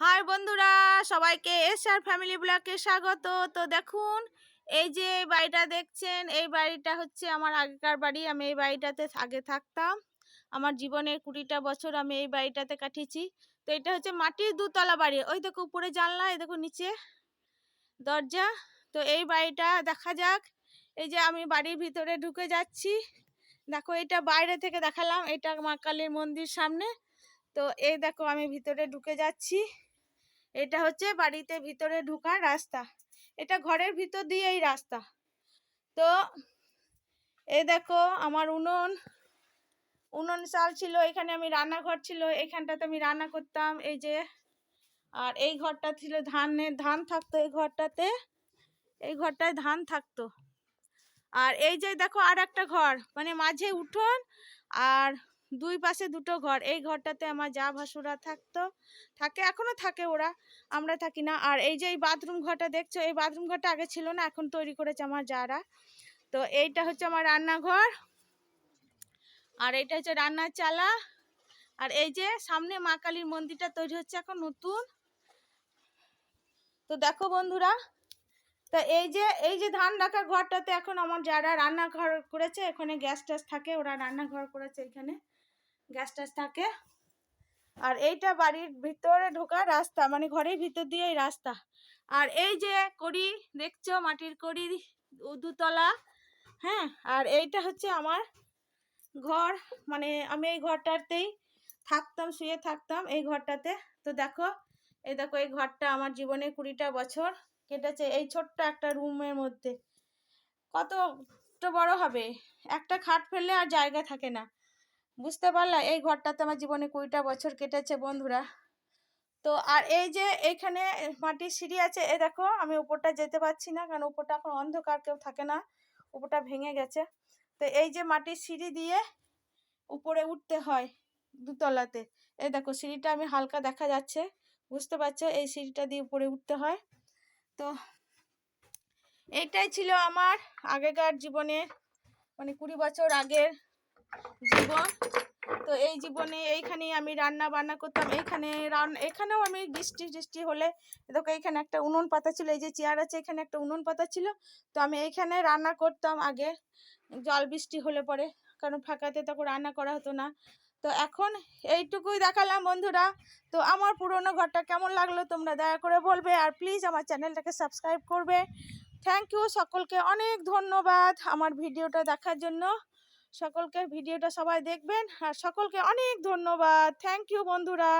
High বন্ধুরা, সবাইকে SR family ব্লকে স্বাগত। তো দেখুন, এই যে এই বাড়িটা দেখছেন, এই বাড়িটা হচ্ছে আমার আগেকার বাড়ি। আমি এই বাড়িটাতে আগে থাকতাম। আমার জীবনের কুড়িটা বছর আমি এই বাড়িটাতে কাটিয়েছি। তো এটা হচ্ছে মাটির দুতলা বাড়ি। ওই দেখো উপরে জানলা, এই দেখো নিচে দরজা। তো এই বাড়িটা দেখা যাক, এই যে আমি বাড়ির ভিতরে ঢুকে যাচ্ছি। দেখো এটা বাইরে থেকে দেখালাম, এটা মা কালীর মন্দির সামনে। তো এই দেখো আমি ভিতরে ঢুকে যাচ্ছি। এটা হচ্ছে বাড়িতে ভিতরে ঢোকার রাস্তা। এটা ঘরের ভিতর দিয়েই রাস্তা। তো এই দেখো আমার উনুন। উনুন চাল ছিল, এখানে আমি রান্নাঘর ছিল, এখানটাতে আমি রান্না করতাম, এই যে। আর এই ঘরটা ছিল ধানের, ধান থাকতো এই ঘরটাতে। এই ঘরটায় ধান থাকতো। আর এই যে দেখো আর একটা ঘর মানে মাঝে উঠোন আর দুই পাশে দুটো ঘর। এই ঘরটাতে আমার যা ভাসুরা থাকতো, থাকে, এখনও থাকে ওরা, আমরা থাকি না। আর এই যে এই বাথরুম ঘরটা দেখছ, এই বাথরুম ঘরটা আগে ছিল না, এখন তৈরি করেছে আমার যারা। তো এইটা হচ্ছে আমার রান্নাঘর, আর এটা হচ্ছে রান্নার চালা। আর এই যে সামনে মা কালীর মন্দিরটা তৈরি হচ্ছে এখন নতুন। তো দেখো বন্ধুরা তা এই যে এই যে ধান রাখার ঘরটাতে এখন আমার যারা রান্নাঘর করেছে, এখানে গ্যাস ট্যাস থাকে, ওরা রান্নাঘর করেছে এখানে। গ্যাস ট্যাস থাকে। আর এইটা বাড়ির ভিতরে ঢোকার রাস্তা মানে ঘরের ভিতর দিয়েই রাস্তা। আর এই যে কড়ি, দেখছ মাটির কড়ি দুতলা হ্যাঁ? আর এইটা হচ্ছে আমার ঘর মানে আমি এই ঘরটাতেই থাকতাম, শুয়ে থাকতাম এই ঘরটাতে। তো দেখো, এই দেখো এই ঘরটা আমার জীবনে কুড়িটা বছর। কেটেছে এই ছোট্ট একটা রুমের মধ্যে। কত বড় হবে? একটা খাট ফেললে আর জায়গা থাকে না। বুঝতে পারলা? এই ঘরটাতে আমার জীবনে কুড়িটা বছর কেটেছে বন্ধুরা। তো আর এই যে এইখানে মাটির সিঁড়ি আছে, এ দেখো, আমি উপরটা যেতে পারছি না, কারণ উপরটা এখন অন্ধকার, কেউ থাকে না। উপরটা ভেঙে গেছে। তো এই যে মাটির সিঁড়ি দিয়ে উপরে উঠতে হয় দুতলাতে। এই দেখো, সিঁড়িটা আমি হালকা দেখা যাচ্ছে। বুঝতে পারছ? এই সিঁড়িটা দিয়ে উপরে উঠতে হয়। তো এইটাই ছিল আমার আগেকার জীবনের মানে কুড়ি বছর আগের জীবন। তো এই জীবনে এইখানেই আমি রান্না বান্না করতাম। এইখানে এখানেও আমি বৃষ্টি টিষ্টি হলে দেখো এইখানে একটা উনুন পাতা ছিল, এই যে চেয়ার আছে, এখানে একটা উনুন পাতা ছিল। তো আমি এইখানে রান্না করতাম আগে, জল বৃষ্টি হলে পরে, কারণ ফাঁকাতে তখন রান্না করা হতো না। তো এখন এইটুকুই দেখালাম বন্ধুরা। তো আমার পুরনো ঘরটা কেমন লাগল তোমরা দয়া করে বলবে আর প্লিজ আমার চ্যানেলটাকে সাবস্ক্রাইব করবে। থ্যাংক ইউ সকলকে অনেক ধন্যবাদ আমার ভিডিওটা দেখার জন্য। সকলকে ভিডিওটা সবাই দেখবেন আর সকলকে অনেক ধন্যবাদ। থ্যাংক ইউ বন্ধুরা।